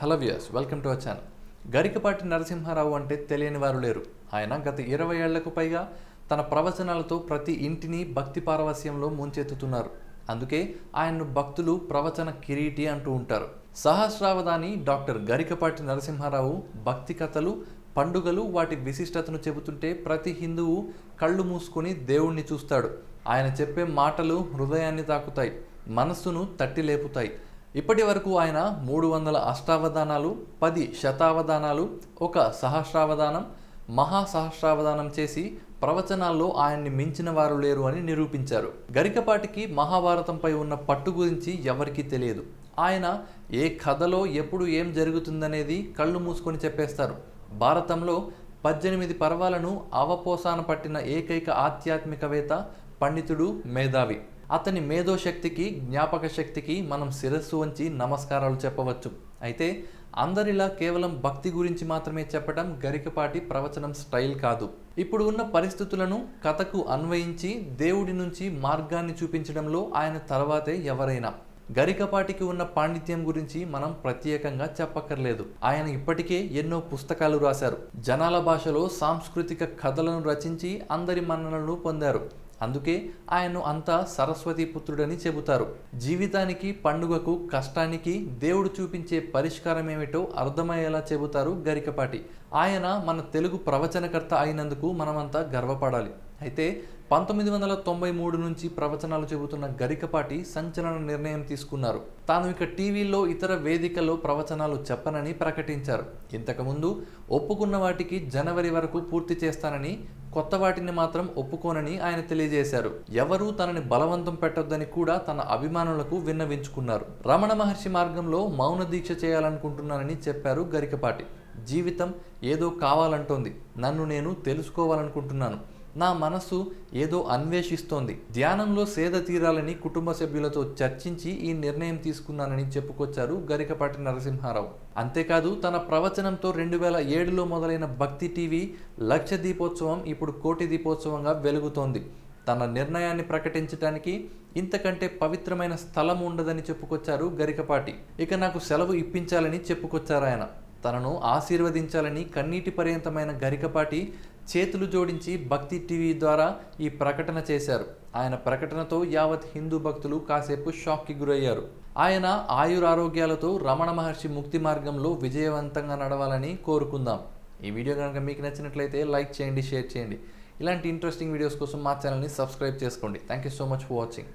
Hello viewers welcome to our channel. Garikapati Narasimharao అంటే తెలియని వారు లేరు. ఆయన గత ఇరవై ఏళ్ళకు పైగా తన ప్రవచనాలతో ప్రతి ఇంటిని భక్తి పారవస్యంలో ముంచెత్తుతున్నారు. అందుకే ఆయన్ను భక్తులు ప్రవచన కిరీటి అంటూ ఉంటారు. సహస్రావధాని డాక్టర్ గరికపాటి నరసింహారావు భక్తి కథలు పండుగలు వాటి విశిష్టతను చెబుతుంటే ప్రతి హిందువు కళ్ళు మూసుకొని దేవుణ్ణి చూస్తాడు. ఆయన చెప్పే మాటలు హృదయాన్ని తాకుతాయి మనస్సును తట్టి లేపుతాయి ఇప్పటి వరకు ఆయన మూడు వందల అష్టావధానాలు పది శతావధానాలు ఒక సహస్రావధానం మహాసహస్రావధానం చేసి ప్రవచనాల్లో ఆయన్ని మించిన వారు లేరు అని నిరూపించారు. గరికపాటికి మహాభారతంపై ఉన్న పట్టు గురించి ఎవరికీ తెలియదు. ఆయన ఏ కథలో ఎప్పుడు ఏం జరుగుతుందనేది కళ్ళు మూసుకొని చెప్పేస్తారు. భారతంలో పద్దెనిమిది పర్వాలను అవపోసాన పట్టిన ఏకైక ఆధ్యాత్మికవేత్త పండితుడు మేధావి. అతని మేధోశక్తికి జ్ఞాపక శక్తికి మనం శిరస్సు వంచి నమస్కారాలు చెప్పవచ్చు. అయితే అందరిలా కేవలం భక్తి గురించి మాత్రమే చెప్పడం గరికపాటి ప్రవచనం స్టైల్ కాదు. ఇప్పుడు ఉన్న పరిస్థితులను కథకు అన్వయించి దేవుడి నుంచి మార్గాన్ని చూపించడంలో ఆయన తర్వాతే ఎవరైనా. గరికపాటికి ఉన్న పాండిత్యం గురించి మనం ప్రత్యేకంగా చెప్పక్కర్లేదు. ఆయన ఇప్పటికే ఎన్నో పుస్తకాలు రాశారు. జనాల భాషలో సాంస్కృతిక కథలను రచించి అందరి మన్ననలు పొందారు. అందుకే ఆయన్ను అంతా సరస్వతి పుత్రుడని చెబుతారు. జీవితానికి పండుగకు కష్టానికి దేవుడు చూపించే పరిష్కారం ఏమిటో అర్థమయ్యేలా చెబుతారు గరికపాటి. ఆయన మన తెలుగు ప్రవచనకర్త అయినందుకు మనమంతా గర్వపడాలి. అయితే పంతొమ్మిది వందల తొంభై మూడు నుంచి ప్రవచనాలు చెబుతున్న గరికపాటి సంచలన నిర్ణయం తీసుకున్నారు. తాను ఇక టీవీలో ఇతర వేదికల్లో ప్రవచనాలు చెప్పనని ప్రకటించారు. ఇంతకుముందు ఒప్పుకున్న వాటికి జనవరి వరకు పూర్తి చేస్తానని కొత్త వాటిని మాత్రం ఒప్పుకోనని ఆయన తెలియజేశారు. ఎవరూ తనని బలవంతం పెట్టొద్దని కూడా తన అభిమానులకు విన్నవించుకున్నారు. రమణ మహర్షి మార్గంలో మౌన దీక్ష చేయాలనుకుంటున్నానని చెప్పారు గరికపాటి. జీవితం ఏదో కావాలంటోంది. నన్ను నేను తెలుసుకోవాలనుకుంటున్నాను. నా మనస్సు ఏదో అన్వేషిస్తోంది. ధ్యానంలో సేద తీరాలని కుటుంబ సభ్యులతో చర్చించి ఈ నిర్ణయం తీసుకున్నానని చెప్పుకొచ్చారు గరికపాటి నరసింహారావు. అంతేకాదు తన ప్రవచనంతో రెండు వేల ఏడులో మొదలైన భక్తి టీవీ లక్ష దీపోత్సవం ఇప్పుడు కోటి దీపోత్సవంగా వెలుగుతోంది. తన నిర్ణయాన్ని ప్రకటించడానికి ఇంతకంటే పవిత్రమైన స్థలం ఉండదని చెప్పుకొచ్చారు గరికపాటి. ఇక నాకు సెలవు ఇప్పించాలని చెప్పుకొచ్చారు ఆయన తనను ఆశీర్వదించాలని కన్నీటి పర్యంతమైన గరికపాటి చేతులు జోడించి భక్తి టీవీ ద్వారా ఈ ప్రకటన చేశారు. ఆయన ప్రకటనతో యావత్ హిందూ భక్తులు కాసేపు షాక్కి గురయ్యారు. ఆయన ఆయురారోగ్యాలతో రమణ మహర్షి ముక్తి మార్గంలో విజయవంతంగా నడవాలని కోరుకుందాం. ఈ వీడియో కనుక మీకు నచ్చినట్లయితే లైక్ చేయండి షేర్ చేయండి. ఇలాంటి ఇంట్రెస్టింగ్ వీడియోస్ కోసం మా ఛానల్ని సబ్స్క్రైబ్ చేసుకోండి. Thank you so much for watching.